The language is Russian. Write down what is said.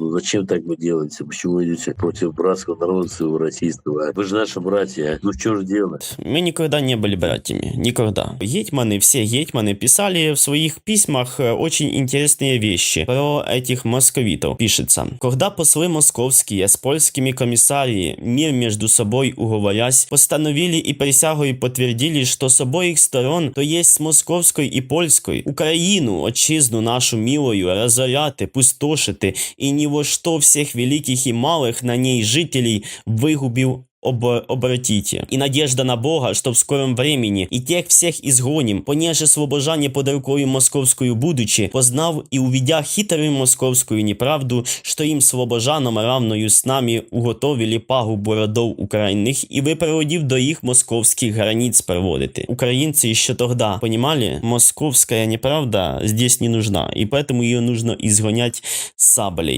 Ну зачем так вы делаете? Почему идете против братского народа своего российского? Вы же наши братья. Ну что же делать? Мы никогда не были братьями. Никогда. Гетьманы, все гетьманы писали в своих письмах э, очень интересные вещи про этих московитов. Пишется. Когда послы московские с польскими комиссарии мир между собой уговорясь, постановили и присягой подтвердили, что с обоих сторон, то есть с московской и польской, Украину, отчизну нашу милою, разоряти, пустошити, и ни во что всех великих и малых на ней жителей выгубил об, обратите. И надежда на Бога, что в скором времени и тех всех изгоним, понеже свобожание под рукою московскую будучи, познав и увидя хитрую московскую неправду, что им свобожанам равною с нами уготовили пагубу родов украинных и выпроводив до их московских границ проводити. Украинцы еще тогда понимали, московская неправда здесь не нужна, и поэтому ее нужно изгонять саблей.